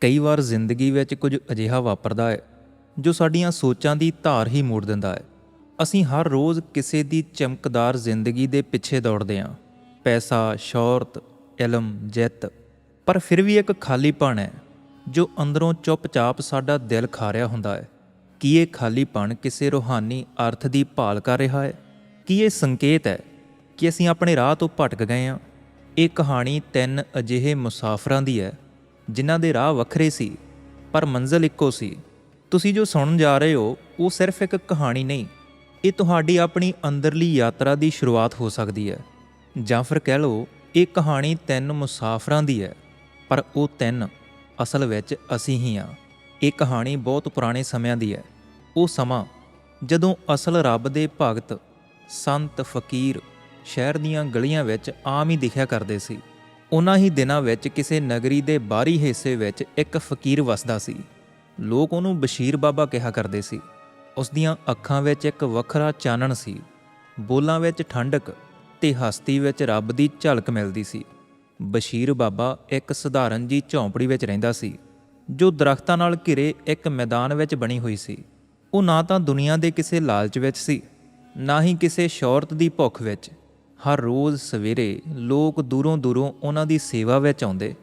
ਕਈ ਵਾਰ ਜ਼ਿੰਦਗੀ ਵਿੱਚ ਕੁਝ ਅਜਿਹਾ ਵਾਪਰਦਾ ਹੈ, ਜੋ ਸਾਡੀਆਂ ਸੋਚਾਂ ਦੀ ਧਾਰ ਹੀ ਮੋੜ ਦਿੰਦਾ ਹੈ। ਅਸੀਂ ਹਰ ਰੋਜ਼ ਕਿਸੇ ਦੀ ਚਮਕਦਾਰ ਜ਼ਿੰਦਗੀ ਦੇ ਪਿੱਛੇ ਦੌੜਦੇ ਹਾਂ। ਪੈਸਾ, ਸ਼ੌਹਰਤ, ਇਲਮ, ਜਿੱਤ, ਪਰ ਫਿਰ ਵੀ ਇੱਕ ਖਾਲੀਪਣ ਹੈ, ਜੋ ਅੰਦਰੋਂ ਚੁੱਪਚਾਪ ਸਾਡਾ ਦਿਲ ਖਾ ਰਿਹਾ ਹੁੰਦਾ ਹੈ। ਕੀ ਇਹ ਖਾਲੀਪਣ ਕਿਸੇ ਰੂਹਾਨੀ ਅਰਥ ਦੀ ਭਾਲ ਕਰ ਰਿਹਾ ਹੈ? ਕੀ ਇਹ ਸੰਕੇਤ ਹੈ ਕਿ ਅਸੀਂ ਆਪਣੇ ਰਾਹ ਤੋਂ ਭਟਕ ਗਏ ਹਾਂ? ਇਹ ਕਹਾਣੀ ਤਿੰਨ ਅਜਿਹੇ ਮੁਸਾਫਰਾਂ ਦੀ ਹੈ। ਜਿਨ੍ਹਾਂ ਦੇ ਰਾਹ ਵੱਖਰੇ ਸੀ, ਪਰ ਮੰਜ਼ਿਲ ਇੱਕੋ ਸੀ। ਤੁਸੀਂ ਜੋ ਸੁਣਨ ਜਾ ਰਹੇ ਹੋ, ਉਹ ਸਿਰਫ ਇੱਕ ਕਹਾਣੀ ਨਹੀਂ, ਇਹ ਤੁਹਾਡੀ ਆਪਣੀ ਅੰਦਰਲੀ ਯਾਤਰਾ ਦੀ ਸ਼ੁਰੂਆਤ ਹੋ ਸਕਦੀ ਹੈ। ਜਾਂ ਫਿਰ ਕਹਿ ਲਓ, ਇਹ ਕਹਾਣੀ ਤਿੰਨ ਮੁਸਾਫਰਾਂ ਦੀ ਹੈ, ਪਰ ਉਹ ਤਿੰਨ ਅਸਲ ਵਿੱਚ ਅਸੀਂ ਹੀ ਹਾਂ। ਇਹ ਕਹਾਣੀ ਬਹੁਤ ਪੁਰਾਣੇ ਸਮਿਆਂ ਦੀ ਹੈ। ਉਹ ਸਮਾਂ ਜਦੋਂ ਅਸਲ ਰੱਬ ਦੇ ਭਗਤ, ਸੰਤ, ਫਕੀਰ ਸ਼ਹਿਰ ਦੀਆਂ ਗਲੀਆਂ ਵਿੱਚ ਆਮ ਹੀ ਦਿਖਿਆ ਕਰਦੇ ਸੀ। ਉਹਨਾਂ ਹੀ ਦਿਨਾਂ ਵਿੱਚ ਕਿਸੇ ਨਗਰੀ ਦੇ ਬਾਹਰੀ ਹਿੱਸੇ ਵਿੱਚ ਇੱਕ ਫਕੀਰ ਵਸਦਾ ਸੀ। ਲੋਕ ਉਹਨੂੰ ਬਸ਼ੀਰ ਬਾਬਾ ਕਿਹਾ ਕਰਦੇ ਸੀ। ਉਸ ਦੀਆਂ ਅੱਖਾਂ ਵਿੱਚ ਇੱਕ ਵੱਖਰਾ ਚਾਨਣ ਸੀ। ਬੋਲਾਂ ਵਿੱਚ ਠੰਡਕ ਤੇ ਹਸਤੀ ਵਿੱਚ ਰੱਬ ਦੀ ਝਲਕ ਮਿਲਦੀ ਸੀ। ਬਸ਼ੀਰ ਬਾਬਾ ਇੱਕ ਸਧਾਰਨ ਜੀ ਝੌਂਪੜੀ ਵਿੱਚ ਰਹਿੰਦਾ ਸੀ, ਜੋ ਦਰਖਤਾਂ ਨਾਲ ਘਿਰੇ ਇੱਕ ਮੈਦਾਨ ਵਿੱਚ ਬਣੀ ਹੋਈ ਸੀ। ਉਹ ਨਾ ਤਾਂ ਦੁਨੀਆ ਦੇ ਕਿਸੇ ਲਾਲਚ ਵਿੱਚ ਸੀ, ਨਾ ਹੀ ਕਿਸੇ ਸ਼ੌਹਰਤ ਦੀ ਭੁੱਖ ਵਿੱਚ। ਹਰ ਰੋਜ਼ ਸਵੇਰੇ ਲੋਕ ਦੂਰੋਂ ਦੂਰੋਂ ਉਹਨਾਂ ਦੀ ਸੇਵਾ ਵਿੱਚ ਆਉਂਦੇ,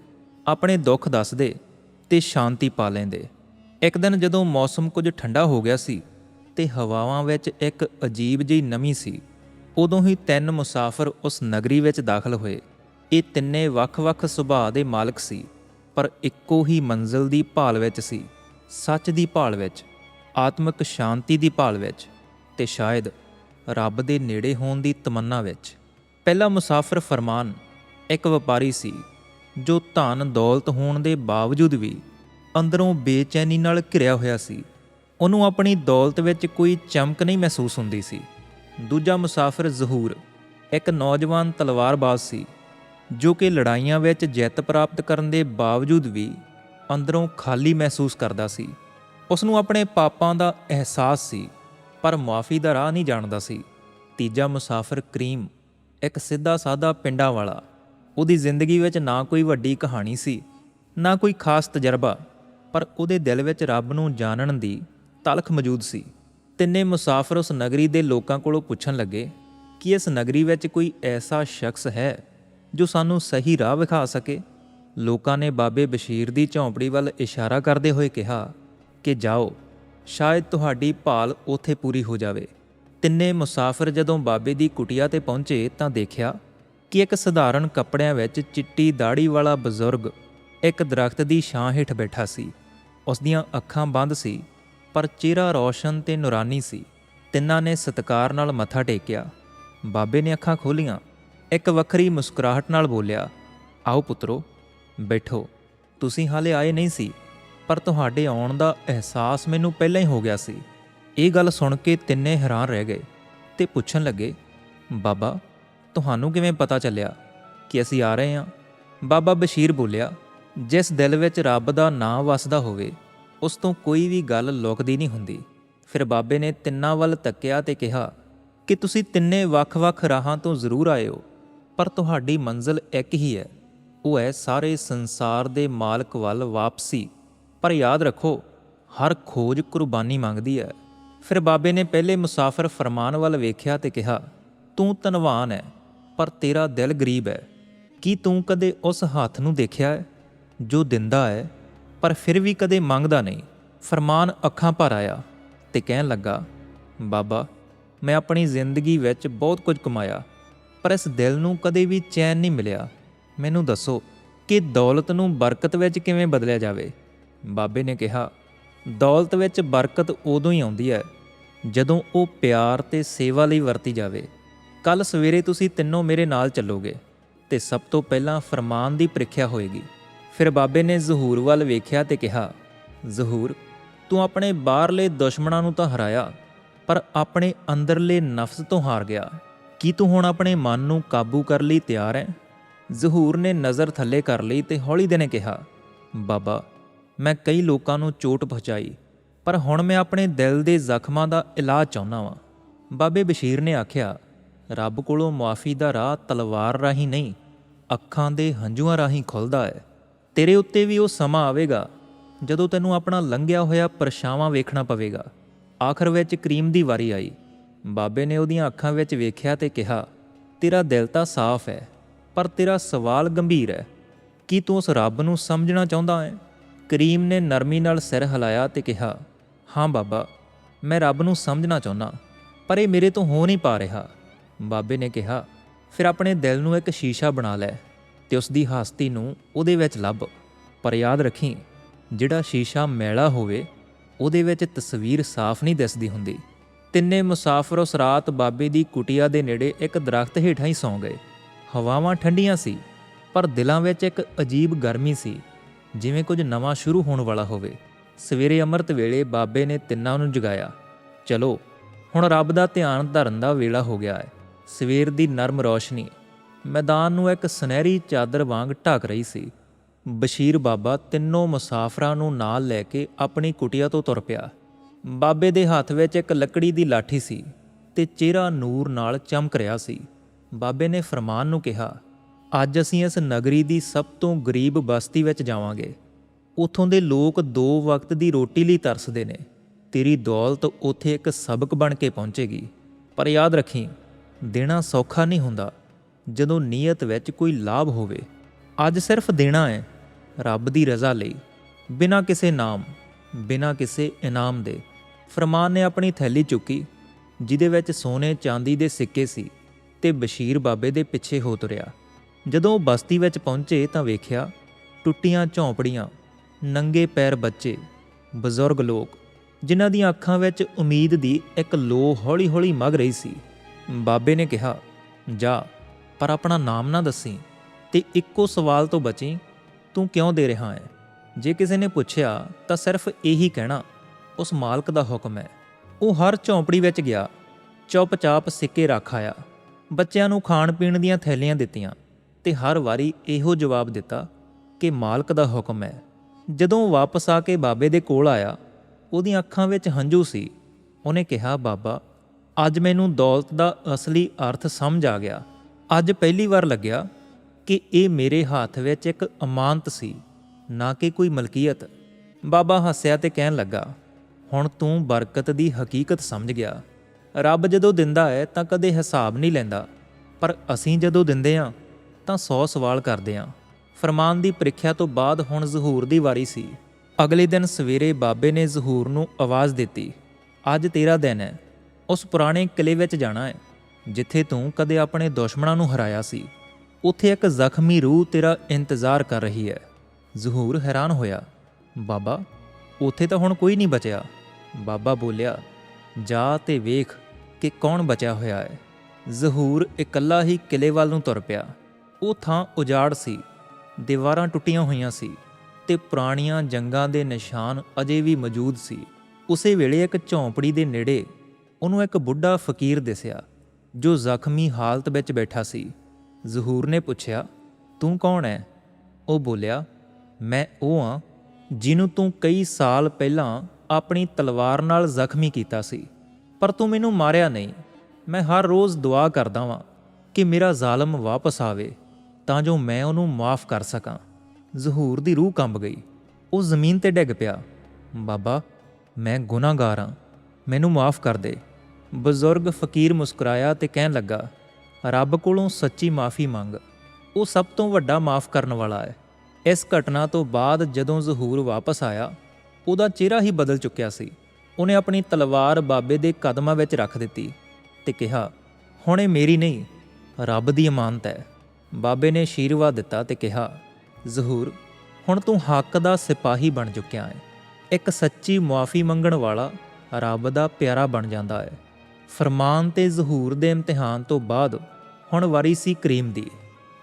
ਆਪਣੇ ਦੁੱਖ ਦੱਸਦੇ ਤੇ ਸ਼ਾਂਤੀ ਪਾ ਲੈਂਦੇ। ਇੱਕ ਦਿਨ ਜਦੋਂ ਮੌਸਮ ਕੁਝ ਠੰਡਾ ਹੋ ਗਿਆ ਸੀ ਤੇ ਹਵਾਵਾਂ ਵਿੱਚ ਇੱਕ ਅਜੀਬ ਜਿਹੀ ਨਮੀ ਸੀ, ਉਦੋਂ ਹੀ ਤਿੰਨ ਮੁਸਾਫਰ ਉਸ ਨਗਰੀ ਵਿੱਚ ਦਾਖਲ ਹੋਏ। ਇਹ ਤਿੰਨੇ ਵੱਖ-ਵੱਖ ਸੁਭਾਅ ਦੇ ਮਾਲਕ ਸੀ, ਪਰ ਇੱਕੋ ਹੀ ਮੰਜ਼ਿਲ ਦੀ ਭਾਲ ਵਿੱਚ ਸੀ, ਸੱਚ ਦੀ ਭਾਲ ਵਿੱਚ, ਆਤਮਿਕ ਸ਼ਾਂਤੀ ਦੀ ਭਾਲ ਵਿੱਚ ਤੇ ਸ਼ਾਇਦ ਰੱਬ ਦੇ ਨੇੜੇ ਹੋਣ ਦੀ ਤਮੰਨਾ ਵਿੱਚ। ਪਹਿਲਾ ਮੁਸਾਫਰ ਫਰਮਾਨ ਇੱਕ ਵਪਾਰੀ ਸੀ, ਜੋ ਧਨ ਦੌਲਤ ਹੋਣ ਦੇ ਬਾਵਜੂਦ ਵੀ ਅੰਦਰੋਂ ਬੇਚੈਨੀ ਨਾਲ ਘਿਰਿਆ ਹੋਇਆ ਸੀ। ਉਹਨੂੰ ਆਪਣੀ ਦੌਲਤ ਵਿੱਚ ਕੋਈ ਚਮਕ ਨਹੀਂ ਮਹਿਸੂਸ ਹੁੰਦੀ ਸੀ। ਦੂਜਾ ਮੁਸਾਫਰ ਜ਼ਹੂਰ ਇੱਕ ਨੌਜਵਾਨ ਤਲਵਾਰਬਾਜ਼ ਸੀ, ਜੋ ਕਿ ਲੜਾਈਆਂ ਵਿੱਚ ਜਿੱਤ ਪ੍ਰਾਪਤ ਕਰਨ ਦੇ ਬਾਵਜੂਦ ਵੀ ਅੰਦਰੋਂ ਖਾਲੀ ਮਹਿਸੂਸ ਕਰਦਾ ਸੀ। ਉਸ ਨੂੰ ਆਪਣੇ ਪਾਪਾਂ ਦਾ ਅਹਿਸਾਸ ਸੀ, ਪਰ ਮੁਆਫੀ ਦਾ ਰਾਹ ਨਹੀਂ ਜਾਣਦਾ ਸੀ। ਤੀਜਾ ਮੁਸਾਫਰ ਕਰੀਮ ਇੱਕ ਸਿੱਧਾ ਸਾਦਾ ਪਿੰਡਾਂ ਵਾਲਾ। ਉਹਦੀ ਜ਼ਿੰਦਗੀ ਵਿੱਚ ਨਾ ਕੋਈ ਵੱਡੀ ਕਹਾਣੀ ਸੀ, ਨਾ ਕੋਈ ਖਾਸ ਤਜਰਬਾ, ਪਰ ਉਹਦੇ ਦਿਲ ਵਿੱਚ ਰੱਬ ਨੂੰ ਜਾਣਨ ਦੀ ਤਲਖ ਮੌਜੂਦ ਸੀ। ਤਿੰਨੇ ਮੁਸਾਫਰ ਉਸ ਨਗਰੀ ਦੇ ਲੋਕਾਂ ਕੋਲੋਂ ਪੁੱਛਣ ਲੱਗੇ ਕਿ ਇਸ ਨਗਰੀ ਵਿੱਚ ਕੋਈ ਐਸਾ ਸ਼ਖਸ ਹੈ ਜੋ ਸਾਨੂੰ ਸਹੀ ਰਾਹ ਵਿਖਾ ਸਕੇ। ਲੋਕਾਂ ਨੇ ਬਾਬੇ ਬਸ਼ੀਰ ਦੀ ਝੌਂਪੜੀ ਵੱਲ ਇਸ਼ਾਰਾ ਕਰਦੇ ਹੋਏ ਕਿਹਾ ਕਿ ਜਾਓ, ਸ਼ਾਇਦ ਤੁਹਾਡੀ ਭਾਲ ਉੱਥੇ ਪੂਰੀ ਹੋ ਜਾਵੇ। ਤਿੰਨੇ ਮੁਸਾਫਰ ਜਦੋਂ ਬਾਬੇ ਦੀ ਕੁਟੀਆ ਤੇ ਪਹੁੰਚੇ ਤਾਂ ਦੇਖਿਆ ਕਿ ਇੱਕ ਸਧਾਰਨ ਕੱਪੜਿਆਂ ਵਿੱਚ ਚਿੱਟੀ ਦਾੜੀ ਵਾਲਾ ਬਜ਼ੁਰਗ ਇੱਕ ਦਰਖਤ ਦੀ ਛਾਂ ਹੇਠ ਬੈਠਾ ਸੀ। ਉਸ ਦੀਆਂ ਅੱਖਾਂ ਬੰਦ ਸੀ, ਪਰ ਚਿਹਰਾ ਰੌਸ਼ਨ ਤੇ ਨੂਰਾਨੀ ਸੀ। ਤਿੰਨਾਂ ਨੇ ਸਤਕਾਰ ਨਾਲ ਮੱਥਾ ਟੇਕਿਆ। ਬਾਬੇ ਨੇ ਅੱਖਾਂ ਖੋਲੀਆਂ ਇੱਕ ਵੱਖਰੀ ਮੁਸਕਰਾਹਟ ਨਾਲ ਬੋਲਿਆ, ਆਓ ਪੁੱਤਰੋ, ਬੈਠੋ। ਤੁਸੀਂ ਹਾਲੇ ਆਏ ਨਹੀਂ ਸੀ, ਪਰ ਤੁਹਾਡੇ ਆਉਣ ਦਾ ਅਹਿਸਾਸ ਮੈਨੂੰ ਪਹਿਲਾਂ ਹੀ ਹੋ ਗਿਆ ਸੀ। ਇਹ ਗੱਲ ਸੁਣ ਕੇ ਤਿੰਨੇ ਹੈਰਾਨ ਰਹਿ ਗਏ ਤੇ ਪੁੱਛਣ ਲੱਗੇ, ਬਾਬਾ, ਤੁਹਾਨੂੰ ਕਿਵੇਂ ਪਤਾ ਚੱਲਿਆ ਕਿ ਅਸੀਂ ਆ ਰਹੇ ਹਾਂ? ਬਾਬਾ ਬਸ਼ੀਰ ਬੋਲਿਆ, ਜਿਸ ਦਿਲ ਵਿੱਚ ਰੱਬ ਦਾ ਨਾਮ ਵਸਦਾ ਹੋਵੇ, ਉਸ ਤੋਂ ਕੋਈ ਵੀ ਗੱਲ ਲੁਕਦੀ ਨਹੀਂ ਹੁੰਦੀ। ਫਿਰ ਬਾਬੇ ਨੇ ਤਿੰਨਾਂ ਵੱਲ ਤੱਕਿਆ ਤੇ ਕਿਹਾ, ਕਿ ਤੁਸੀਂ ਤਿੰਨੇ ਵੱਖ-ਵੱਖ ਰਾਹਾਂ ਤੋਂ ਜ਼ਰੂਰ ਆਏ ਹੋ, ਪਰ ਤੁਹਾਡੀ ਮੰਜ਼ਿਲ ਇੱਕ ਹੀ ਹੈ। ਉਹ ਹੈ ਸਾਰੇ ਸੰਸਾਰ ਦੇ ਮਾਲਕ ਵੱਲ ਵਾਪਸੀ। ਪਰ ਯਾਦ ਰੱਖੋ, ਹਰ ਖੋਜ ਕੁਰਬਾਨੀ ਮੰਗਦੀ ਹੈ। ਫਿਰ ਬਾਬੇ ਨੇ ਪਹਿਲੇ ਮੁਸਾਫਰ ਫਰਮਾਨ ਵੱਲ ਵੇਖਿਆ ਤੇ ਕਿਹਾ, ਤੂੰ ਧਨਵਾਨ ਹੈ ਪਰ ਤੇਰਾ ਦਿਲ ਗਰੀਬ ਹੈ ਕੀ ਤੂੰ ਕਦੇ ਉਸ ਹੱਥ ਨੂੰ ਦੇਖਿਆ ਹੈ ਜੋ ਦਿੰਦਾ ਹੈ ਪਰ ਫਿਰ ਵੀ ਕਦੇ ਮੰਗਦਾ ਨਹੀਂ? ਫਰਮਾਨ ਅੱਖਾਂ ਭਰ ਆਇਆ ਤੇ ਕਹਿਣ ਲੱਗਾ, ਬਾਬਾ, ਮੈਂ ਆਪਣੀ ਜ਼ਿੰਦਗੀ ਵਿੱਚ ਬਹੁਤ ਕੁਝ ਕਮਾਇਆ, ਪਰ ਇਸ ਦਿਲ ਨੂੰ ਕਦੇ ਵੀ ਚੈਨ ਨਹੀਂ ਮਿਲਿਆ। ਮੈਨੂੰ ਦੱਸੋ ਕਿ ਦੌਲਤ ਨੂੰ ਬਰਕਤ ਵਿੱਚ ਕਿਵੇਂ ਬਦਲਿਆ ਜਾਵੇ? ਬਾਬੇ ਨੇ ਕਿਹਾ, ਦੌਲਤ ਵਿੱਚ ਬਰਕਤ ਉਦੋਂ ਹੀ ਆਉਂਦੀ ਹੈ ਜਦੋਂ ਉਹ ਪਿਆਰ ਤੇ ਸੇਵਾ ਲਈ ਵਰਤੀ ਜਾਵੇ ਕੱਲ ਸਵੇਰੇ ਤੁਸੀਂ ਤਿੰਨੋਂ ਮੇਰੇ ਨਾਲ ਚੱਲੋਗੇ ਤੇ ਸਭ ਤੋਂ ਪਹਿਲਾਂ ਫਰਮਾਨ ਦੀ ਪ੍ਰੀਖਿਆ ਹੋਏਗੀ। ਫਿਰ ਬਾਬੇ ਨੇ ਜ਼ਹੂਰ ਵੱਲ ਵੇਖਿਆ ਤੇ ਕਿਹਾ, ਜ਼ਹੂਰ, ਤੂੰ ਆਪਣੇ ਬਾਹਰਲੇ ਦੁਸ਼ਮਣਾਂ ਨੂੰ ਤਾਂ ਹਰਾਇਆ, ਪਰ ਆਪਣੇ ਅੰਦਰਲੇ ਨਫਸ ਤੋਂ ਹਾਰ ਗਿਆ। ਕੀ ਤੂੰ ਹੁਣ ਆਪਣੇ ਮਨ ਨੂੰ ਕਾਬੂ ਕਰ ਲਈ ਤਿਆਰ ਹੈ? ਜ਼ਹੂਰ ਨੇ ਨਜ਼ਰ ਥੱਲੇ ਕਰ ਲਈ ਤੇ ਹੌਲੀ ਦੇ ਨੇ ਕਿਹਾ, ਬਾਬਾ, ਮੈਂ ਕਈ ਲੋਕਾਂ ਨੂੰ ਚੋਟ ਪਹੁੰਚਾਈ ਪਰ ਹੁਣ ਮੈਂ ਆਪਣੇ ਦਿਲ ਦੇ ਜ਼ਖਮਾਂ ਦਾ ਇਲਾਜ ਚਾਹੁੰਦਾ ਵਾਂ। ਬਾਬੇ ਬਸ਼ੀਰ ਨੇ ਆਖਿਆ, ਰੱਬ ਕੋਲੋਂ ਮੁਆਫੀ ਦਾ ਰਾਹ ਤਲਵਾਰ ਰਾਹੀਂ ਨਹੀਂ, ਅੱਖਾਂ ਦੇ ਹੰਝੂਆਂ ਰਾਹੀਂ ਖੁੱਲਦਾ ਹੈ ਤੇਰੇ ਉੱਤੇ ਵੀ ਉਹ ਸਮਾਂ ਆਵੇਗਾ, ਜਦੋਂ ਤੈਨੂੰ ਆਪਣਾ ਲੰਘਿਆ ਹੋਇਆ ਪਰਛਾਵਾਂ ਵੇਖਣਾ ਪਵੇਗਾ। ਆਖਰ ਵਿੱਚ ਕਰੀਮ ਦੀ ਵਾਰੀ ਆਈ। ਬਾਬੇ ਨੇ ਉਹਦੀਆਂ ਅੱਖਾਂ ਵਿੱਚ ਵੇਖਿਆ ਤੇ ਕਿਹਾ, ਤੇਰਾ ਦਿਲ ਤਾਂ ਸਾਫ਼ ਹੈ, ਪਰ ਤੇਰਾ ਸਵਾਲ ਗੰਭੀਰ ਹੈ। ਕੀ ਤੂੰ ਉਸ ਰੱਬ ਨੂੰ ਸਮਝਣਾ ਚਾਹੁੰਦਾ ਹੈ ਕਰੀਮ ਨੇ ਨਰਮੀ ਨਾਲ ਸਿਰ ਹਿਲਾਇਆ ਤੇ ਕਿਹਾ ਹਾਂ ਬਾਬਾ, ਮੈਂ ਰੱਬ ਨੂੰ ਸਮਝਣਾ ਚਾਹੁੰਦਾ, ਪਰ ਇਹ ਮੇਰੇ ਤੋਂ ਹੋ ਨਹੀਂ ਪਾ ਰਿਹਾ। ਬਾਬੇ ਨੇ ਕਿਹਾ, ਫਿਰ ਆਪਣੇ ਦਿਲ ਨੂੰ ਇੱਕ ਸ਼ੀਸ਼ਾ ਬਣਾ ਲੈ ਤੇ ਉਸ ਦੀ ਹਸਤੀ ਨੂੰ ਉਹਦੇ ਵਿੱਚ ਲੱਭ। ਪਰ ਯਾਦ ਰੱਖੀ, ਜਿਹੜਾ ਸ਼ੀਸ਼ਾ ਮੈਲਾ ਹੋਵੇ, ਉਹਦੇ ਵਿੱਚ ਤਸਵੀਰ ਸਾਫ਼ ਨਹੀਂ ਦਿਸਦੀ ਹੁੰਦੀ। ਤਿੰਨੇ ਮੁਸਾਫਰ ਉਸ ਰਾਤ ਬਾਬੇ ਦੀ ਕੁਟੀਆ ਦੇ ਨੇੜੇ ਇੱਕ ਦਰਖਤ ਹੇਠਾਂ ਹੀ ਸੌਂ ਗਏ। ਹਵਾਵਾਂ ਠੰਡੀਆਂ ਸੀ, ਪਰ ਦਿਲਾਂ ਵਿੱਚ ਇੱਕ ਅਜੀਬ ਗਰਮੀ ਸੀ, ਜਿਵੇਂ ਕੁਝ ਨਵਾਂ ਸ਼ੁਰੂ ਹੋਣ ਵਾਲਾ ਹੋਵੇ। ਸਵੇਰੇ ਅੰਮ੍ਰਿਤ ਵੇਲੇ ਬਾਬੇ ਨੇ ਤਿੰਨਾਂ ਨੂੰ ਜਗਾਇਆ। ਚਲੋ, ਹੁਣ ਰੱਬ ਦਾ ਧਿਆਨ ਧਰਨ ਦਾ ਵੇਲਾ ਹੋ ਗਿਆ ਹੈ। ਸਵੇਰ ਦੀ ਨਰਮ ਰੌਸ਼ਨੀ। ਮੈਦਾਨ ਨੂੰ ਇੱਕ ਸੁਨਹਿਰੀ ਚਾਦਰ ਵਾਂਗ ਢੱਕ ਰਹੀ ਸੀ। ਬਸ਼ੀਰ ਬਾਬਾ ਤਿੰਨੋਂ ਮੁਸਾਫਰਾਂ ਨੂੰ ਨਾਲ ਲੈ ਕੇ ਆਪਣੀ ਕੁਟੀਆ ਤੋਂ ਤੁਰ ਪਿਆ। ਬਾਬੇ ਦੇ ਹੱਥ ਵਿੱਚ ਇੱਕ ਲੱਕੜੀ ਦੀ ਲਾਠੀ ਸੀ ਤੇ ਚਿਹਰਾ ਨੂਰ ਨਾਲ ਚਮਕ ਰਿਹਾ ਸੀ। ਬਾਬੇ ਨੇ ਫਰਮਾਨ ਨੂੰ ਕਿਹਾ, ਅੱਜ ਅਸੀਂ ਇਸ ਨਗਰੀ ਦੀ ਸਭ ਤੋਂ ਗਰੀਬ ਬਸਤੀ ਵਿੱਚ ਜਾਵਾਂਗੇ। ਉਥੋਂ ਦੇ ਲੋਕ ਦੋ ਵਕਤ ਦੀ ਰੋਟੀ ਲਈ ਤਰਸਦੇ ਨੇ। ਤੇਰੀ ਦੌਲਤ ਉੱਥੇ ਇੱਕ ਸਬਕ ਬਣ ਕੇ ਪਹੁੰਚੇਗੀ। ਪਰ ਯਾਦ ਰੱਖੀ, ਦੇਣਾ ਸੌਖਾ ਨਹੀਂ ਹੁੰਦਾ। ਜਦੋਂ ਨੀਅਤ ਵਿੱਚ ਕੋਈ ਲਾਭ ਹੋਵੇ, ਅੱਜ ਸਿਰਫ ਦੇਣਾ ਹੈ, ਰੱਬ ਦੀ ਰਜ਼ਾ ਲਈ। ਬਿਨਾਂ ਕਿਸੇ ਨਾਮ, ਬਿਨਾਂ ਕਿਸੇ ਇਨਾਮ ਦੇ। ਫਰਮਾਨ ਨੇ ਆਪਣੀ ਥੈਲੀ ਚੁੱਕੀ, ਜਿਹਦੇ ਵਿੱਚ ਸੋਨੇ ਚਾਂਦੀ ਦੇ ਸਿੱਕੇ ਸੀ ਤੇ ਬਸ਼ੀਰ ਬਾਬੇ ਦੇ ਪਿੱਛੇ ਹੋ ਤੁਰਿਆ। ਜਦੋਂ ਉਹ ਬਸਤੀ ਵਿੱਚ ਪਹੁੰਚੇ ਤਾਂ ਵੇਖਿਆ, ਟੁੱਟੀਆਂ ਝੌਂਪੜੀਆਂ ਨੰਗੇ ਪੈਰ ਬੱਚੇ, ਬਜ਼ੁਰਗ ਲੋਕ, ਜਿਨ੍ਹਾਂ ਦੀਆਂ ਅੱਖਾਂ ਵਿੱਚ ਉਮੀਦ ਦੀ ਇੱਕ ਲੋ ਹੌਲੀ-ਹੌਲੀ ਮਗ ਰਹੀ ਸੀ। ਬਾਬੇ ਨੇ ਕਿਹਾ, ਜਾ, ਪਰ ਆਪਣਾ ਨਾਮ ਨਾ ਦੱਸੀ ਤੇ ਇੱਕੋ ਸਵਾਲ ਤੋਂ ਬਚੀ, ਤੂੰ ਕਿਉਂ ਦੇ ਰਿਹਾ ਹੈ? ਜੇ ਕਿਸੇ ਨੇ ਪੁੱਛਿਆ ਤਾਂ ਸਿਰਫ ਇਹੀ ਕਹਿਣਾ, ਉਸ ਮਾਲਕ ਦਾ ਹੁਕਮ ਹੈ। ਉਹ ਹਰ ਝੌਂਪੜੀ ਵਿੱਚ ਗਿਆ, ਚੁੱਪਚਾਪ ਸਿੱਕੇ ਰੱਖ ਆਇਆ, ਬੱਚਿਆਂ ਨੂੰ ਖਾਣ ਪੀਣ ਦੀਆਂ ਥੈਲੀਆਂ ਦਿੱਤੀਆਂ ਤੇ ਹਰ ਵਾਰੀ ਇਹੋ ਜਵਾਬ ਦਿੱਤਾ ਕਿ ਮਾਲਕ ਦਾ ਹੁਕਮ ਹੈ। ਜਦੋਂ ਵਾਪਸ ਆ ਕੇ ਬਾਬੇ ਦੇ ਕੋਲ ਆਇਆ, ਉਹਦੀਆਂ ਅੱਖਾਂ ਵਿੱਚ ਹੰਝੂ ਸੀ। ਉਹਨੇ ਕਿਹਾ, ਬਾਬਾ, ਅੱਜ ਮੈਨੂੰ ਦੌਲਤ ਦਾ ਅਸਲੀ ਅਰਥ ਸਮਝ ਆ ਗਿਆ। ਅੱਜ ਪਹਿਲੀ ਵਾਰ ਲੱਗਿਆ ਕਿ ਇਹ ਮੇਰੇ ਹੱਥ ਵਿੱਚ ਇੱਕ ਅਮਾਨਤ ਸੀ, ਨਾ ਕਿ ਕੋਈ ਮਲਕੀਅਤ। ਬਾਬਾ ਹੱਸਿਆ ਤੇ ਕਹਿਣ ਲੱਗਾ, ਹੁਣ ਤੂੰ ਬਰਕਤ ਦੀ ਹਕੀਕਤ ਸਮਝ ਗਿਆ। ਰੱਬ ਜਦੋਂ ਦਿੰਦਾ ਹੈ ਤਾਂ ਕਦੇ ਹਿਸਾਬ ਨਹੀਂ ਲੈਂਦਾ, ਪਰ ਅਸੀਂ ਜਦੋਂ ਦਿੰਦੇ ਹਾਂ ਤਾਂ 100 ਸਵਾਲ ਕਰਦੇ ਹਾਂ। ਫਰਮਾਨ ਦੀ ਪ੍ਰੀਖਿਆ ਤੋਂ ਬਾਅਦ ਹੁਣ ਜ਼ਹੂਰ ਦੀ ਵਾਰੀ ਸੀ। ਅਗਲੇ ਦਿਨ ਸਵੇਰੇ ਬਾਬੇ ਨੇ ਜ਼ਹੂਰ ਨੂੰ ਆਵਾਜ਼ ਦਿੱਤੀ, ਅੱਜ ਤੇਰਾ ਦਿਨ ਹੈ, ਉਸ ਪੁਰਾਣੇ ਕਿਲੇ ਵਿੱਚ ਜਾਣਾ ਹੈ, ਜਿੱਥੇ ਤੂੰ ਕਦੇ ਆਪਣੇ ਦੁਸ਼ਮਣਾਂ ਨੂੰ ਹਰਾਇਆ ਸੀ। ਉੱਥੇ ਇੱਕ ਜ਼ਖਮੀ ਰੂਹ ਤੇਰਾ ਇੰਤਜ਼ਾਰ ਕਰ ਰਹੀ ਹੈ। ਜ਼ਹੂਰ ਹੈਰਾਨ ਹੋਇਆ, ਬਾਬਾ, ਉੱਥੇ ਤਾਂ ਹੁਣ ਕੋਈ ਨਹੀਂ ਬਚਿਆ। ਬਾਬਾ ਬੋਲਿਆ, ਜਾ ਤੇ ਵੇਖ ਕਿ ਕੌਣ ਬਚਿਆ ਹੋਇਆ ਹੈ। ਜ਼ਹੂਰ ਇਕੱਲਾ ਹੀ ਕਿਲੇ ਵੱਲ ਨੂੰ ਤੁਰ ਪਿਆ। ਉਹ ਥਾਂ ਉਜਾੜ ਸੀ। ਦੀਵਾਰਾਂ ਟੁੱਟੀਆਂ ਹੋਈਆਂ ਸੀ ਤੇ ਪੁਰਾਣੀਆਂ ਜੰਗਾਂ ਦੇ ਨਿਸ਼ਾਨ ਅਜੇ ਵੀ ਮੌਜੂਦ ਸੀ। ਉਸੇ ਵੇਲੇ ਇੱਕ ਝੌਂਪੜੀ ਦੇ ਨੇੜੇ ਉਹਨੂੰ ਇੱਕ ਬੁੱਢਾ ਫਕੀਰ ਦਿਸਿਆ, ਜੋ ਜ਼ਖਮੀ ਹਾਲਤ ਵਿੱਚ ਬੈਠਾ ਸੀ। ਜ਼ਹੂਰ ਨੇ ਪੁੱਛਿਆ, ਤੂੰ ਕੌਣ ਹੈ ਉਹ ਬੋਲਿਆ, ਮੈਂ ਉਹ ਹਾਂ ਜਿਹਨੂੰ ਤੂੰ ਕਈ ਸਾਲ ਪਹਿਲਾਂ ਆਪਣੀ ਤਲਵਾਰ ਨਾਲ ਜ਼ਖਮੀ ਕੀਤਾ ਸੀ, ਪਰ ਤੂੰ ਮੈਨੂੰ ਮਾਰਿਆ ਨਹੀਂ। ਮੈਂ ਹਰ ਰੋਜ਼ ਦੁਆ ਕਰਦਾ ਵਾਂ ਕਿ ਮੇਰਾ ਜ਼ਾਲਮ ਵਾਪਸ ਆਵੇ। ਤਾਂ ਜੋ ਮੈਂ ਉਹਨੂੰ ਮਾਫ ਕਰ ਸਕਾਂ। ਜ਼ਹੂਰ ਦੀ ਰੂਹ ਕੰਬ ਗਈ। ਉਹ ਜ਼ਮੀਨ ਤੇ ਡਿੱਗ ਪਿਆ। ਬਾਬਾ, ਮੈਂ ਗੁਨਾਹਗਾਰ ਹਾਂ। ਮੈਨੂੰ ਮਾਫ ਕਰ ਦੇ। ਬਜ਼ੁਰਗ ਫਕੀਰ ਮੁਸਕਰਾਇਆ ਤੇ ਕਹਿਣ ਲੱਗਾ, ਰੱਬ ਕੋਲੋਂ ਸੱਚੀ ਮਾਫੀ ਮੰਗ। ਉਹ ਸਭ ਤੋਂ ਵੱਡਾ ਮਾਫ ਕਰਨ ਵਾਲਾ ਹੈ। ਇਸ ਘਟਨਾ ਤੋਂ ਬਾਅਦ ਜਦੋਂ ਜ਼ਹੂਰ ਵਾਪਸ ਆਇਆ, ਉਹਦਾ ਚਿਹਰਾ ਹੀ ਬਦਲ ਚੁੱਕਿਆ ਸੀ। ਉਹਨੇ ਆਪਣੀ ਤਲਵਾਰ ਬਾਬੇ ਦੇ ਕਦਮਾਂ ਵਿੱਚ ਰੱਖ ਦਿੱਤੀ ਤੇ ਕਿਹਾ, ਹੁਣ ਇਹ ਮੇਰੀ ਨਹੀਂ, ਰੱਬ ਦੀ ਅਮਾਨਤ ਹੈ। ਬਾਬੇ ਨੇ ਆਸ਼ੀਰਵਾਦ ਦਿੱਤਾ ਤੇ ਕਿਹਾ, ਜ਼ਹੂਰ, ਹੁਣ ਤੂੰ ਹੱਕ ਦਾ ਸਿਪਾਹੀ ਬਣ ਚੁੱਕਿਆ ਹੈ। ਇੱਕ ਸੱਚੀ ਮੁਆਫੀ ਮੰਗਣ ਵਾਲਾ ਰੱਬ ਦਾ ਪਿਆਰਾ ਬਣ ਜਾਂਦਾ ਹੈ। ਫਰਮਾਨ ਤੇ ਜ਼ਹੂਰ ਦੇ ਇਮਤਿਹਾਨ ਤੋਂ ਬਾਅਦ ਹੁਣ ਵਾਰੀ ਸੀ ਕਰੀਮ ਦੀ।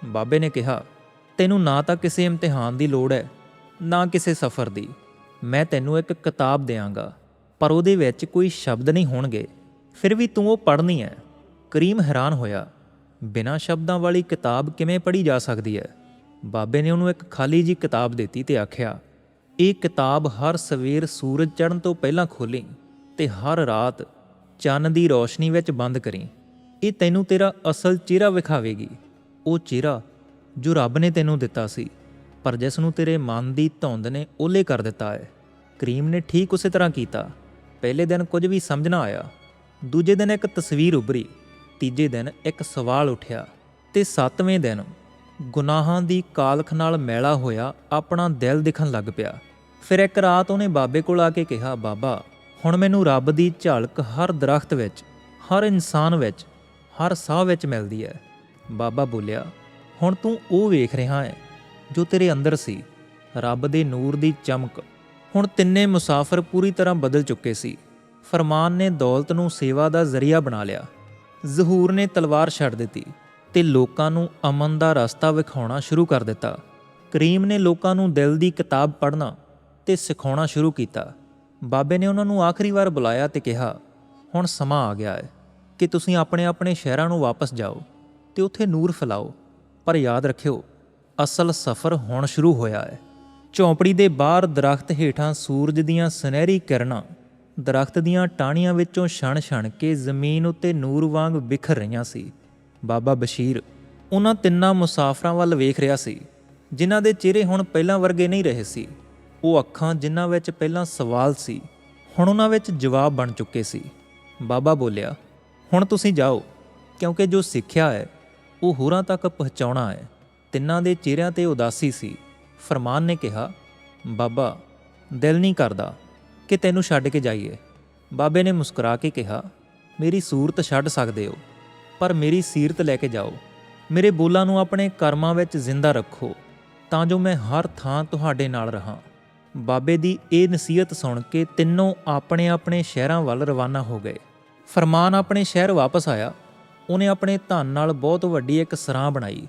ਬਾਬੇ ਨੇ ਕਿਹਾ, ਤੈਨੂੰ ਨਾ ਤਾਂ ਕਿਸੇ ਇਮਤਿਹਾਨ ਦੀ ਲੋੜ ਹੈ, ਨਾ ਕਿਸੇ ਸਫ਼ਰ ਦੀ। ਮੈਂ ਤੈਨੂੰ ਇੱਕ ਕਿਤਾਬ ਦੇਵਾਂਗਾ ਪਰ ਉਹਦੇ ਵਿੱਚ ਕੋਈ ਸ਼ਬਦ ਨਹੀਂ ਹੋਣਗੇ। ਫਿਰ ਵੀ ਤੂੰ ਉਹ ਪੜ੍ਹਨੀ ਹੈ। ਕਰੀਮ ਹੈਰਾਨ ਹੋਇਆ। ਬਿਨਾਂ ਸ਼ਬਦਾਂ ਵਾਲੀ ਕਿਤਾਬ ਕਿਵੇਂ ਪੜ੍ਹੀ ਜਾ ਸਕਦੀ ਹੈ? ਬਾਬੇ ਨੇ ਉਹਨੂੰ ਇੱਕ ਖਾਲੀ ਜੀ ਕਿਤਾਬ ਦਿੱਤੀ ਤੇ ਆਖਿਆ, ਇਹ ਕਿਤਾਬ ਹਰ ਸਵੇਰ ਸੂਰਜ ਚੜ੍ਹਨ ਤੋਂ ਪਹਿਲਾਂ ਖੋਲੀ ਤੇ ਹਰ ਰਾਤ ਚੰਨ ਦੀ ਰੋਸ਼ਨੀ ਵਿੱਚ ਬੰਦ ਕਰੀ। ਇਹ ਤੈਨੂੰ ਤੇਰਾ ਅਸਲ ਚਿਹਰਾ ਵਿਖਾਵੇਗੀ। ਉਹ ਚਿਹਰਾ ਜੋ ਰੱਬ ਨੇ ਤੈਨੂੰ ਦਿੱਤਾ ਸੀ, ਪਰ ਜਿਸ ਨੂੰ ਤੇਰੇ ਮਨ ਦੀ ਧੁੰਦ ਨੇ ਓਲੇ ਕਰ ਦਿੱਤਾ ਹੈ। ਕਰੀਮ ਨੇ ਠੀਕ ਉਸੇ ਤਰ੍ਹਾਂ ਕੀਤਾ। ਪਹਿਲੇ ਦਿਨ ਕੁਝ ਵੀ ਸਮਝ ਨਾ ਆਇਆ। ਦੂਜੇ ਦਿਨ ਇੱਕ ਤਸਵੀਰ ਉਭਰੀ। ਤੀਜੇ ਦਿਨ ਇੱਕ ਸਵਾਲ ਉੱਠਿਆ ਤੇ ਸੱਤਵੇਂ ਦਿਨ ਗੁਨਾਹਾਂ ਦੀ ਕਾਲਖ ਨਾਲ ਮੈਲਾ ਹੋਇਆ ਆਪਣਾ ਦਿਲ ਦਿਖਣ ਲੱਗ ਪਿਆ। ਫਿਰ ਇੱਕ ਰਾਤ ਉਹਨੇ ਬਾਬੇ ਕੋਲ ਆ ਕੇ ਕਿਹਾ, ਬਾਬਾ, ਹੁਣ ਮੈਨੂੰ ਰੱਬ ਦੀ ਝਲਕ ਹਰ ਦਰਖਤ ਵਿੱਚ, ਹਰ ਇਨਸਾਨ ਵਿੱਚ, ਹਰ ਸਾਹ ਵਿੱਚ ਮਿਲਦੀ ਹੈ। ਬਾਬਾ ਬੋਲਿਆ, ਹੁਣ ਤੂੰ ਉਹ ਵੇਖ ਰਿਹਾ ਹੈ ਜੋ ਤੇਰੇ ਅੰਦਰ ਸੀ, ਰੱਬ ਦੇ ਨੂਰ ਦੀ ਚਮਕ। ਹੁਣ ਤਿੰਨੇ ਮੁਸਾਫਰ ਪੂਰੀ ਤਰ੍ਹਾਂ ਬਦਲ ਚੁੱਕੇ ਸੀ। ਫਰਮਾਨ ਨੇ ਦੌਲਤ ਨੂੰ ਸੇਵਾ ਦਾ ਜ਼ਰੀਆ ਬਣਾ ਲਿਆ। ਜ਼ਹੂਰ ਨੇ ਤਲਵਾਰ ਛੱਡ ਦਿੱਤੀ ਤੇ ਲੋਕਾਂ ਨੂੰ ਅਮਨ ਦਾ ਰਸਤਾ ਵਿਖਾਉਣਾ ਸ਼ੁਰੂ ਕਰ ਦਿੱਤਾ। ਕਰੀਮ ਨੇ ਲੋਕਾਂ ਨੂੰ ਦਿਲ ਦੀ ਕਿਤਾਬ ਪੜ੍ਹਨਾ ਤੇ ਸਿਖਾਉਣਾ ਸ਼ੁਰੂ ਕੀਤਾ। ਬਾਬੇ ਨੇ ਉਹਨਾਂ ਨੂੰ ਆਖਰੀ ਵਾਰ ਬੁਲਾਇਆ ਤੇ ਕਿਹਾ, ਹੁਣ ਸਮਾਂ ਆ ਗਿਆ ਹੈ ਕਿ ਤੁਸੀਂ ਆਪਣੇ ਆਪਣੇ ਸ਼ਹਿਰਾਂ ਨੂੰ ਵਾਪਸ ਜਾਓ ਤੇ ਉੱਥੇ ਨੂਰ ਫੈਲਾਓ। ਪਰ ਯਾਦ ਰੱਖਿਓ, ਅਸਲ ਸਫ਼ਰ ਹੁਣ ਸ਼ੁਰੂ ਹੋਇਆ ਹੈ। ਝੌਂਪੜੀ ਦੇ ਬਾਹਰ ਦਰਖਤ ਹੇਠਾਂ ਸੂਰਜ ਦੀਆਂ ਸੁਨਹਿਰੀ ਕਿਰਨਾਂ ਦਰਖਤ ਦੀਆਂ ਟਾਹਣੀਆਂ ਵਿੱਚੋਂ ਛਣ-ਛਣ ਕੇ ਜ਼ਮੀਨ ਉੱਤੇ ਨੂਰ ਵਾਂਗ ਬਿਖਰ ਰਹੀਆਂ ਸੀ। ਬਾਬਾ ਬਸ਼ੀਰ ਉਹਨਾਂ ਤਿੰਨਾਂ ਮੁਸਾਫਰਾਂ ਵੱਲ ਵੇਖ ਰਿਹਾ ਸੀ, ਜਿਨ੍ਹਾਂ ਦੇ ਚਿਹਰੇ ਹੁਣ ਪਹਿਲਾਂ ਵਰਗੇ ਨਹੀਂ ਰਹੇ ਸੀ। ਉਹ ਅੱਖਾਂ ਜਿਨ੍ਹਾਂ ਵਿੱਚ ਪਹਿਲਾਂ ਸਵਾਲ ਸੀ, ਹੁਣ ਉਹਨਾਂ ਵਿੱਚ ਜਵਾਬ ਬਣ ਚੁੱਕੇ ਸੀ। ਬਾਬਾ ਬੋਲਿਆ, ਹੁਣ ਤੁਸੀਂ ਜਾਓ, ਕਿਉਂਕਿ ਜੋ ਸਿੱਖਿਆ ਹੈ, ਉਹ ਹੋਰਾਂ ਤੱਕ ਪਹੁੰਚਾਉਣਾ ਹੈ। ਤਿੰਨਾਂ ਦੇ ਚਿਹਰਿਆਂ ਤੇ ਉਦਾਸੀ ਸੀ। ਫਰਮਾਨ ਨੇ ਕਿਹਾ, ਬਾਬਾ, ਦਿਲ ਨਹੀਂ ਕਰਦਾ। ਕਿ ਤੈਨੂੰ ਛੱਡ ਕੇ ਜਾਈਏ। ਬਾਬੇ ਨੇ ਮੁਸਕਰਾ ਕੇ ਕਿਹਾ, ਮੇਰੀ ਸੂਰਤ ਛੱਡ ਸਕਦੇ ਹੋ, ਪਰ ਮੇਰੀ ਸੀਰਤ ਲੈ ਕੇ ਜਾਓ। ਮੇਰੇ ਬੋਲਾਂ ਨੂੰ ਆਪਣੇ ਕਰਮਾਂ ਵਿੱਚ ਜ਼ਿੰਦਾ ਰੱਖੋ, ਤਾਂ ਜੋ ਮੈਂ ਹਰ ਥਾਂ ਤੁਹਾਡੇ ਨਾਲ ਰਹਾ। ਬਾਬੇ ਦੀ ਇਹ ਨਸੀਹਤ ਸੁਣ ਕੇ ਤਿੰਨੋਂ ਆਪਣੇ ਆਪਣੇ ਸ਼ਹਿਰਾਂ ਵੱਲ ਰਵਾਨਾ ਹੋ ਗਏ। ਫਰਮਾਨ ਆਪਣੇ ਸ਼ਹਿਰ ਵਾਪਸ ਆਇਆ। ਉਹਨੇ ਆਪਣੇ ਧਨ ਨਾਲ ਬਹੁਤ ਵੱਡੀ ਇੱਕ ਸਰਾਂ ਬਣਾਈ,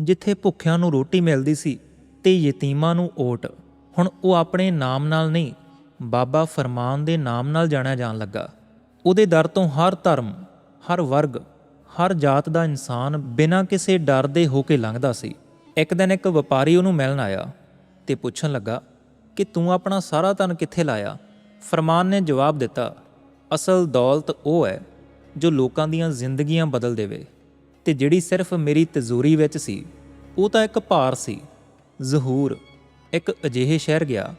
ਜਿੱਥੇ ਭੁੱਖਿਆਂ ਨੂੰ ਰੋਟੀ ਮਿਲਦੀ ਸੀ ਤੇ ਯਤੀਮਾਂ ਨੂੰ ਓਟ। ਹੁਣ ਉਹ ਆਪਣੇ ਨਾਮ ਨਾਲ ਨਹੀਂ ਬਾਬਾ ਫਰਮਾਨ ਦੇ ਨਾਮ ਨਾਲ ਜਾਣਿਆ ਜਾਣ ਲੱਗਾ। ਉਹਦੇ ਦਰ ਤੋਂ ਹਰ ਧਰਮ, ਹਰ ਵਰਗ, ਹਰ ਜਾਤ ਦਾ ਇਨਸਾਨ ਬਿਨਾਂ ਕਿਸੇ ਡਰ ਦੇ ਹੋ ਕੇ ਲੰਘਦਾ ਸੀ। ਇੱਕ ਦਿਨ ਇੱਕ ਵਪਾਰੀ ਉਹਨੂੰ ਮਿਲਣ ਆਇਆ ਤੇ ਪੁੱਛਣ ਲੱਗਾ ਕਿ ਤੂੰ ਆਪਣਾ ਸਾਰਾ ਧਨ ਕਿੱਥੇ ਲਾਇਆ? ਫਰਮਾਨ ਨੇ ਜਵਾਬ ਦਿੱਤਾ, ਅਸਲ ਦੌਲਤ ਉਹ ਹੈ ਜੋ ਲੋਕਾਂ ਦੀਆਂ ਜ਼ਿੰਦਗੀਆਂ ਬਦਲ ਦੇਵੇ ਤੇ ਜਿਹੜੀ ਸਿਰਫ ਮੇਰੀ ਤਜ਼ੂਰੀ ਵਿੱਚ ਸੀ, ਉਹ ਤਾਂ ਇੱਕ ਭਾਰ ਸੀ। ਜ਼ਹੂਰ, ਇੱਕ ਅਜਿਹੇ ਸ਼ਹਿਰ ਗਿਆ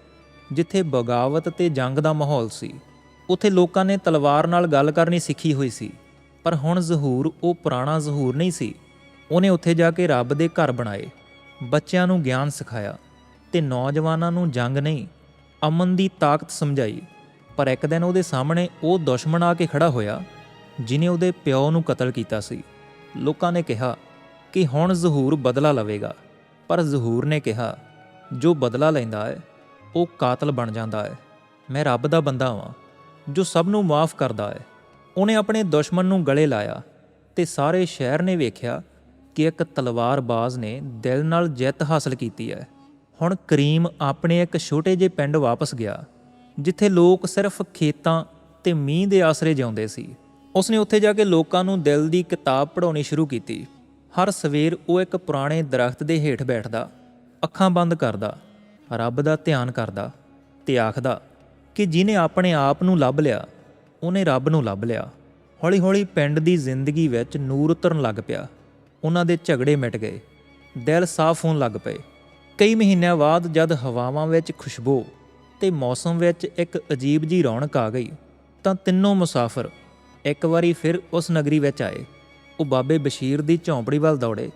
ਜਿੱਥੇ ਬਗਾਵਤ ਤੇ ਜੰਗ ਦਾ ਮਾਹੌਲ ਸੀ। ਉੱਥੇ ਲੋਕਾਂ ਨੇ ਤਲਵਾਰ ਨਾਲ ਗੱਲ ਕਰਨੀ ਸਿੱਖੀ ਹੋਈ ਸੀ। ਪਰ ਹੁਣ ਜ਼ਹੂਰ ਉਹ ਪੁਰਾਣਾ ਜ਼ਹੂਰ ਨਹੀਂ ਸੀ। ਉਹਨੇ ਉੱਥੇ ਜਾ ਕੇ ਰੱਬ ਦੇ ਘਰ ਬਣਾਏ, ਬੱਚਿਆਂ ਨੂੰ ਗਿਆਨ ਸਿਖਾਇਆ ਤੇ ਨੌਜਵਾਨਾਂ ਨੂੰ ਜੰਗ ਨਹੀਂ, ਅਮਨ ਦੀ ਤਾਕਤ ਸਮਝਾਈ। ਪਰ ਇੱਕ ਦਿਨ ਉਹਦੇ ਸਾਹਮਣੇ ਉਹ ਦੁਸ਼ਮਣ ਆ ਕੇ ਖੜਾ ਹੋਇਆ, ਜਿਨੇ ਉਹਦੇ ਪਿਓ ਨੂੰ ਕਤਲ ਕੀਤਾ ਸੀ। ਲੋਕਾਂ ਨੇ ਕਿਹਾ ਕਿ ਹੁਣ ਜ਼ਹੂਰ ਬਦਲਾ ਲਵੇਗਾ। ਪਰ ਜ਼ਹੂਰ ਨੇ ਕਿਹਾ, ਜੋ ਬਦਲਾ ਲੈਂਦਾ ਹੈ ਉਹ ਕਾਤਲ ਬਣ ਜਾਂਦਾ ਹੈ। ਮੈਂ ਰੱਬ ਦਾ ਬੰਦਾ ਹਾਂ ਜੋ ਸਭ ਨੂੰ ਮਾਫ ਕਰਦਾ ਹੈ। ਉਹਨੇ ਆਪਣੇ ਦੁਸ਼ਮਣ ਨੂੰ ਗਲੇ ਲਾਇਆ ਤੇ ਸਾਰੇ ਸ਼ਹਿਰ ਨੇ ਵੇਖਿਆ ਕਿ ਇੱਕ ਤਲਵਾਰਬਾਜ਼ ਨੇ ਦਿਲ ਨਾਲ ਜਿੱਤ ਹਾਸਲ ਕੀਤੀ ਹੈ। ਹੁਣ ਕਰੀਮ ਆਪਣੇ ਇੱਕ ਛੋਟੇ ਜਿਹੇ ਪਿੰਡ ਵਾਪਸ ਗਿਆ, ਜਿੱਥੇ ਲੋਕ ਸਿਰਫ ਖੇਤਾਂ ਤੇ ਮੀਂਹ ਦੇ ਆਸਰੇ ਜਿਉਂਦੇ ਸੀ। ਉਸਨੇ ਉੱਥੇ ਜਾ ਕੇ ਲੋਕਾਂ ਨੂੰ ਦਿਲ ਦੀ ਕਿਤਾਬ ਪੜ੍ਹਾਉਣੀ ਸ਼ੁਰੂ ਕੀਤੀ। ਹਰ ਸਵੇਰ ਉਹ ਇੱਕ ਪੁਰਾਣੇ ਦਰਖਤ ਦੇ ਹੇਠ ਬੈਠਦਾ, ਅੱਖਾਂ ਬੰਦ ਕਰਦਾ ਰੱਬ ਦਾ ਧਿਆਨ ਕਰਦਾ ਤੇ ਆਖਦਾ ਕਿ ਜਿਨੇ ਆਪਣੇ ਆਪ ਨੂੰ ਲੱਭ ਲਿਆ, ਉਹਨੇ ਰੱਬ ਨੂੰ ਲੱਭ ਲਿਆ। ਹੌਲੀ-ਹੌਲੀ ਪਿੰਡ ਦੀ ਜ਼ਿੰਦਗੀ ਵਿੱਚ ਨੂਰ ਉਤਰਨ ਲੱਗ ਪਿਆ। ਉਹਨਾਂ ਦੇ ਝਗੜੇ ਮਿਟ ਗਏ। ਦਿਲ ਸਾਫ਼ ਹੋਣ ਲੱਗ ਪਏ। ਕਈ ਮਹੀਨਿਆਂ ਬਾਅਦ ਜਦ ਹਵਾਵਾਂ ਵਿੱਚ ਖੁਸ਼ਬੂ ਤੇ ਮੌਸਮ ਵਿੱਚ ਇੱਕ ਅਜੀਬ ਜੀ ਰੌਣਕ ਆ ਗਈ, ਤਾਂ ਤਿੰਨੋਂ ਮੁਸਾਫਰ ਇੱਕ ਵਾਰੀ ਫਿਰ ਉਸ ਨਗਰੀ ਵਿੱਚ ਆਏ। ਉਹ ਬਾਬੇ ਬਸ਼ੀਰ ਦੀ ਝੌਂਪੜੀ ਵੱਲ ਦੌੜੇ,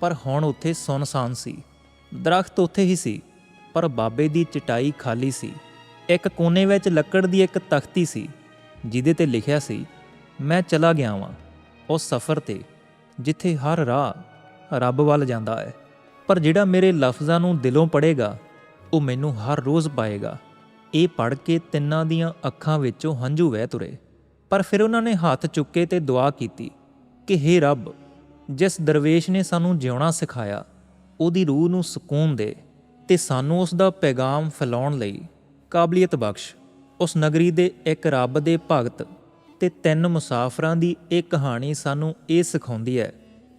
ਪਰ ਹੁਣ ਉੱਥੇ ਸੁੰਨਸਾਨ ਸੀ। ਦਰਖਤ ਉੱਥੇ ਹੀ ਸੀ। ਪਰ ਬਾਬੇ ਦੀ ਚਟਾਈ ਖਾਲੀ ਸੀ। ਇੱਕ ਕੋਨੇ ਵਿੱਚ ਲੱਕੜ ਦੀ ਇੱਕ ਤਖਤੀ ਸੀ, ਜਿਹਦੇ ਤੇ ਲਿਖਿਆ ਸੀ, ਮੈਂ ਚਲਾ ਗਿਆ ਵਾਂ, ਉਸ ਸਫ਼ਰ ਤੇ, ਜਿੱਥੇ ਹਰ ਰਾਹ ਰੱਬ ਵੱਲ ਜਾਂਦਾ ਹੈ। ਪਰ ਜਿਹੜਾ ਮੇਰੇ ਲਫ਼ਜ਼ਾਂ ਨੂੰ ਦਿਲੋਂ ਪੜ੍ਹੇਗਾ, ਉਹ ਮੈਨੂੰ ਹਰ ਰੋਜ਼ ਪਾਏਗਾ। ਇਹ ਪੜ੍ਹ ਕੇ ਤਿੰਨਾਂ ਦੀਆਂ ਅੱਖਾਂ ਵਿੱਚੋਂ ਹੰਝੂ ਵਹਿ ਤੁਰੇ। ਪਰ ਫਿਰ ਉਹਨਾਂ ਨੇ ਹੱਥ ਚੁੱਕੇ ਤੇ ਦੁਆ ਕੀਤੀ ਕਿ हे ਰੱਬ, ਜਿਸ ਦਰਵੇਸ਼ ਨੇ ਸਾਨੂੰ ਜਿਉਣਾ ਸਿਖਾਇਆ, ਉਹਦੀ ਰੂਹ ਨੂੰ ਸਕੂਨ ਦੇ। ਤੇ ਸਾਨੂੰ ਉਸ ਦਾ ਪੈਗਾਮ ਫੈਲਾਉਣ ਲਈ ਕਾਬਲੀਅਤ ਬਖਸ਼। ਉਸ ਨਗਰੀ ਦੇ ਇੱਕ ਰੱਬ ਦੇ ਭਗਤ ਤੇ ਤਿੰਨ ਮੁਸਾਫਰਾਂ ਦੀ ਇਹ ਕਹਾਣੀ ਸਾਨੂੰ ਇਹ ਸਿਖਾਉਂਦੀ ਹੈ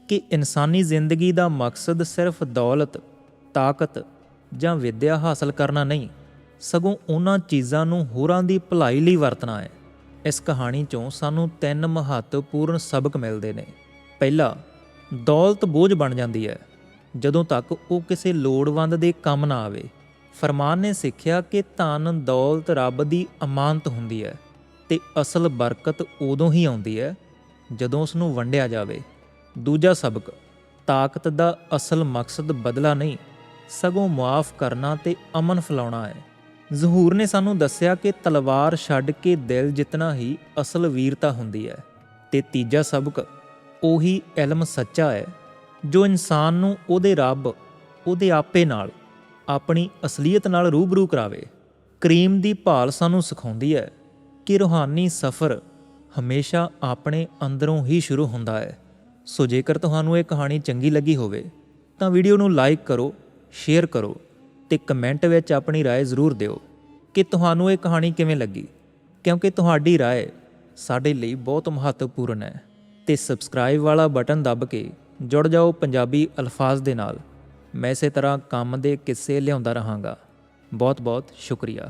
ਕਿ ਇਨਸਾਨੀ ਜ਼ਿੰਦਗੀ ਦਾ ਮਕਸਦ ਸਿਰਫ ਦੌਲਤ, ਤਾਕਤ ਜਾਂ ਵਿੱਦਿਆ ਹਾਸਲ ਕਰਨਾ ਨਹੀਂ, ਸਗੋਂ ਉਹਨਾਂ ਚੀਜ਼ਾਂ ਨੂੰ ਹੋਰਾਂ ਦੀ ਭਲਾਈ ਲਈ ਵਰਤਣਾ ਹੈ। ਇਸ ਕਹਾਣੀ ਚੋਂ ਸਾਨੂੰ ਤਿੰਨ ਮਹੱਤਵਪੂਰਨ ਸਬਕ ਮਿਲਦੇ ਨੇ। ਪਹਿਲਾ, ਦੌਲਤ ਬੋਝ ਬਣ ਜਾਂਦੀ ਹੈ। ਜਦੋਂ ਤੱਕ ਉਹ ਕਿਸੇ ਲੋੜਵੰਦ ਦੇ ਕੰਮ ਨਾ ਆਵੇ। ਫਰਮਾਨ ਨੇ ਸਿੱਖਿਆ ਕਿ ਧਨ ਦੌਲਤ ਰੱਬ ਦੀ ਅਮਾਨਤ ਹੁੰਦੀ ਹੈ ਤੇ ਅਸਲ ਬਰਕਤ ਉਦੋਂ ਹੀ ਆਉਂਦੀ ਹੈ ਜਦੋਂ ਉਸ ਨੂੰ ਵੰਡਿਆ ਜਾਵੇ। ਦੂਜਾ ਸਬਕ, ਤਾਕਤ ਦਾ ਅਸਲ ਮਕਸਦ ਬਦਲਾ ਨਹੀਂ, ਸਗੋਂ ਮੁਆਫ ਕਰਨਾ ਤੇ ਅਮਨ ਫੈਲਾਉਣਾ ਹੈ। ਜ਼ਹੂਰ ਨੇ ਸਾਨੂੰ ਦੱਸਿਆ ਕਿ ਤਲਵਾਰ ਛੱਡ ਕੇ ਦਿਲ ਜਿੱਤਣਾ ਹੀ ਅਸਲ ਵੀਰਤਾ ਹੁੰਦੀ ਹੈ। ਤੇ ਤੀਜਾ ਸਬਕ, ਉਹੀ ਇਲਮ ਸੱਚਾ ਹੈ। ਜੋ ਇਨਸਾਨ ਨੂੰ ਉਹਦੇ ਰੱਬ ਉਹਦੇ ਆਪੇ ਨਾਲ ਆਪਣੀ ਅਸਲੀਅਤ ਨਾਲ ਰੂਬਰੂ ਕਰਾਵੇ ਕਰੀਮ ਦੀ ਭਾਲ ਸਾਨੂੰ ਸਿਖਾਉਂਦੀ ਹੈ ਕਿ ਰੂਹਾਨੀ ਸਫ਼ਰ ਹਮੇਸ਼ਾ ਆਪਣੇ ਅੰਦਰੋਂ ਹੀ ਸ਼ੁਰੂ ਹੁੰਦਾ ਹੈ ਸੋ ਜੇਕਰ ਤੁਹਾਨੂੰ ਇਹ ਕਹਾਣੀ ਚੰਗੀ ਲੱਗੀ ਹੋਵੇ ਤਾਂ ਵੀਡੀਓ ਨੂੰ ਲਾਈਕ ਕਰੋ ਸ਼ੇਅਰ ਕਰੋ ਤੇ ਕਮੈਂਟ ਵਿੱਚ ਆਪਣੀ رائے ਜ਼ਰੂਰ ਦਿਓ ਕਿ ਤੁਹਾਨੂੰ ਇਹ ਕਹਾਣੀ ਕਿਵੇਂ ਲੱਗੀ ਕਿਉਂਕਿ ਤੁਹਾਡੀ رائے ਸਾਡੇ ਲਈ ਬਹੁਤ ਮਹੱਤਵਪੂਰਨ ਹੈ ਤੇ ਸਬਸਕ੍ਰਾਈਬ ਵਾਲਾ ਬਟਨ ਦੱਬ ਕੇ ਜੁੜ ਜਾਓ ਪੰਜਾਬੀ ਅਲਫਾਜ਼ ਦੇ ਨਾਲ। ਮੈਂ ਇਸੇ ਤਰ੍ਹਾਂ ਕੰਮ ਦੇ ਕਿੱਸੇ ਲਿਆਉਂਦਾ ਰਹਾਂਗਾ। ਬਹੁਤ ਬਹੁਤ ਸ਼ੁਕਰੀਆ।